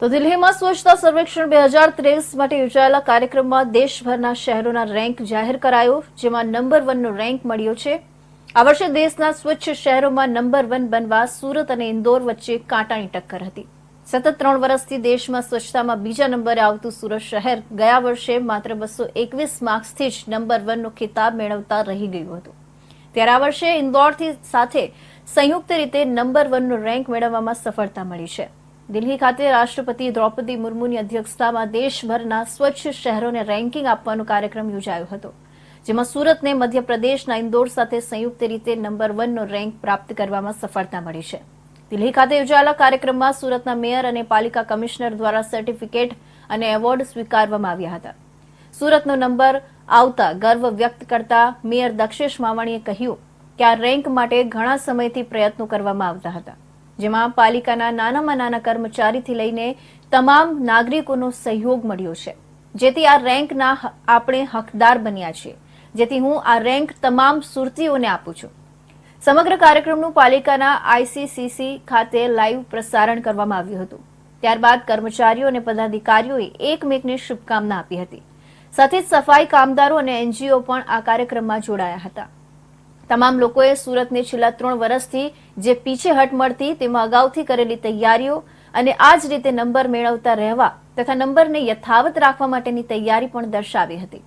તો દિલ્હીમાં સ્વચ્છતા સર્વેક્ષણ બે હજાર ત્રેવીસ માટે યોજાયેલા કાર્યક્રમમાં દેશભરના શહેરોના રેન્ક જાહેર કરાયો, જેમાં નંબર વનનો રેન્ક મળ્યો છે. આ વર્ષે દેશના સ્વચ્છ શહેરોમાં નંબર વન બનવા સુરત અને ઇન્દોર વચ્ચે કાંટાની ટક્કર હતી. સતત ત્રણ વર્ષથી દેશમાં સ્વચ્છતામાં બીજા નંબરે આવતું સુરત શહેર ગયા વર્ષે માત્ર બસો એકવીસ માર્ક્સથી જ નંબર વનનો ખિતાબ મેળવતા રહી ગયું હતું. ત્યારે આ વર્ષે ઇન્દોરથી સાથે સંયુક્ત રીતે નંબર વનનો રેન્ક મેળવવામાં સફળતા મળી છે. દિલ્હી ખાતે રાષ્ટ્રપતિ દ્રૌપદી મુર્મુની અધ્યક્ષતામાં દેશભરના સ્વચ્છ શહેરોને રેન્કિંગ આપવાનો કાર્યક્રમ યોજાયો હતો, જેમાં સુરતને મધ્યપ્રદેશના ઇન્દોર સાથે સંયુક્ત રીતે નંબર વનનો રેન્ક પ્રાપ્ત કરવામાં સફળતા મળી છે. દિલ્હી ખાતે યોજાયેલા કાર્યક્રમમાં સુરતના મેયર અને પાલિકા કમિશનર દ્વારા સર્ટિફિકેટ અને એવોર્ડ સ્વીકારવામાં આવ્યા હતા. સુરતનો નંબર આવતા ગર્વ વ્યક્ત કરતા મેયર દક્ષેશ માવાણીએ કહ્યું કે આ રેન્ક માટે ઘણા સમયથી પ્રયત્નો કરવામાં આવતા હતા. જેમાં પાલિકાના નાનામાં નાના કર્મચારીથી લઈને તમામ નાગરિકોનો સહયોગ મળ્યો છે. જેથી આ રેન્કના આપણે હકદાર બન્યા છીએ. જેથી હું આ રેન્ક તમામ સુરતીઓને આપું છું. સમગ્ર કાર્યક્રમનું પાલિકાના આઈસીસીસી ખાતે લાઈવ પ્રસારણ કરવામાં આવ્યું હતું. ત્યારબાદ કર્મચારીઓ અને પદાધિકારીઓએ એકમેકને શુભકામના આપી હતી. સાથે જ સફાઈ કામદારો અને એનજીઓ પણ આ કાર્યક્રમમાં જોડાયા હતા. તમામ લોકોએ સુરતને છેલ્લા ત્રણ વર્ષથી જે પીછેહટ મળતી તેમાં અગાઉથી કરેલી તૈયારીઓ અને આ જ રીતે નંબર મેળવતા રહેવા તથા નંબરને યથાવત રાખવા માટેની તૈયારી પણ દર્શાવી હતી.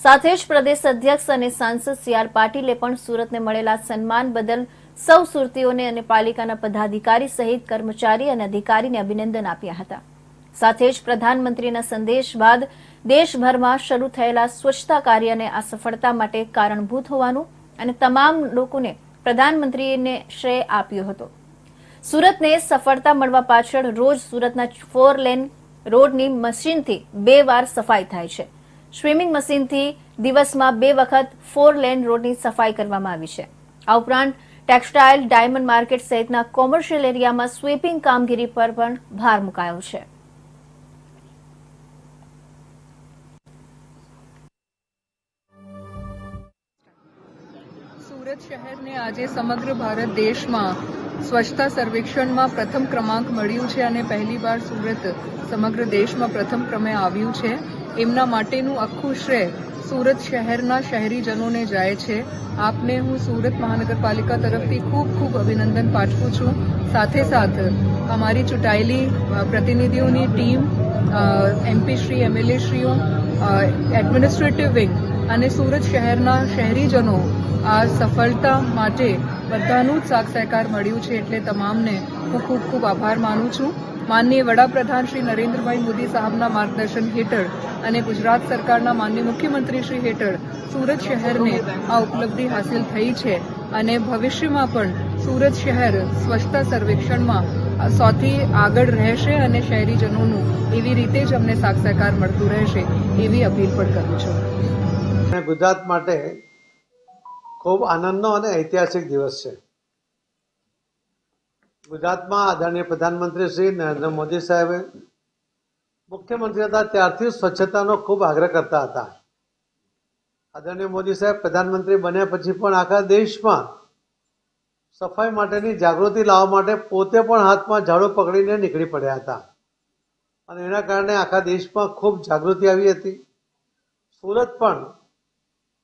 સાથે જ પ્રદેશ અધ્યક્ષ અને સાંસદ સી આર પાટીલે પણ સુરતને મળેલા સન્માન બદલ સૌ સુરતીઓને અને પાલિકાના પદાધિકારી સહિત કર્મચારી અને અધિકારીને અભિનંદન આપ્યા હતા. સાથે જ પ્રધાનમંત્રીના સંદેશ બાદ દેશભરમાં શરૂ થયેલા સ્વચ્છતા કાર્યને આ સફળતા માટે કારણભૂત હોવાનું અને તમામ લોકોને પ્રધાનમંત્રીને શ્રેય આપ્યો હતો. સુરતને સફળતા મળવા પાછળ રોજ સુરતના ફોર લેન રોડની મશીનથી બે વાર સફાઈ થાય છે. સ્વિમિંગ મશીનથી દિવસમાં બે વખત ફોર લેન રોડની સફાઈ કરવામાં આવી છે. આ ઉપરાંત ટેક્સટાઇલ, ડાયમંડ માર્કેટ સહિતના કોમર્શિયલ એરિયામાં સ્વીપિંગ કામગીરી પર પણ ભાર મુકાયો છે. સુરત શહેરને આજે સમગ્ર ભારત દેશમાં સ્વચ્છતા સર્વેક્ષણમાં પ્રથમ ક્રમાંક મળ્યું છે અને પહેલીવાર સુરત સમગ્ર દેશમાં પ્રથમ ક્રમે આવ્યું છે. એમના માટેનું આખું શ્રેય સુરત શહેરના શહેરીજનોને જાય છે. આપને હું સુરત મહાનગરપાલિકા તરફથી ખૂબ ખૂબ અભિનંદન પાઠવું છું. સાથે સાથ અમારી ચૂંટાયેલી પ્રતિનિધિઓની ટીમ એમપી શ્રી એમએલએ શ્રીઓ એડમિનિસ્ટ્રેટિવ વિંગ અને સુરત શહેરના શહેરીજનો આ સફળતા માટે બધાનું જ સાથ સહકાર મળ્યું છે એટલે તમામને હું ખૂબ ખૂબ આભાર માનું છું. માનનીય વડાપ્રધાન શ્રી નરેન્દ્રભાઈ મોદી સાહેબના માર્ગદર્શન હેઠળ અને ગુજરાત સરકારના માનનીય મુખ્યમંત્રી શ્રી હેઠળ સુરત શહેરને આ ઉપલબ્ધિ હાંસિલ થઈ છે અને ભવિષ્યમાં પણ સુરત શહેર સ્વચ્છતા સર્વેક્ષણમાં સૌથી આગળ રહેશે અને શહેરીજનોનું એવી રીતે જ અમને સાક્ષ સહકાર મળતું રહેશે એવી અપીલ પણ કરું છું. ગુજરાત માટે ખૂબ આનંદનો અને ઐતિહાસિક દિવસ છે. ગુજરાતમાં આદરણીય પ્રધાનમંત્રી શ્રી નરેન્દ્ર મોદી સાહેબે મુખ્યમંત્રી હતા ત્યારથી સ્વચ્છતાનો ખૂબ આગ્રહ કરતા હતા. આદરણીય મોદી સાહેબ પ્રધાનમંત્રી બન્યા પછી પણ આખા દેશમાં સફાઈ માટેની જાગૃતિ લાવવા માટે પોતે પણ હાથમાં ઝાડુ પકડીને નીકળી પડ્યા હતા. અને એના કારણે આખા દેશમાં ખૂબ જાગૃતિ આવી હતી. સુરત પણ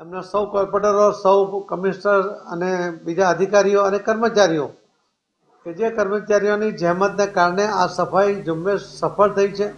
એમના સૌ કોર્પોરેટરો, સૌ કમિશનર અને બીજા અધિકારીઓ અને કર્મચારીઓ કે જે કર્મચારીઓની જહેમતને કારણે આ સફાઈ ઝુંબેશ સફળ થઈ છે.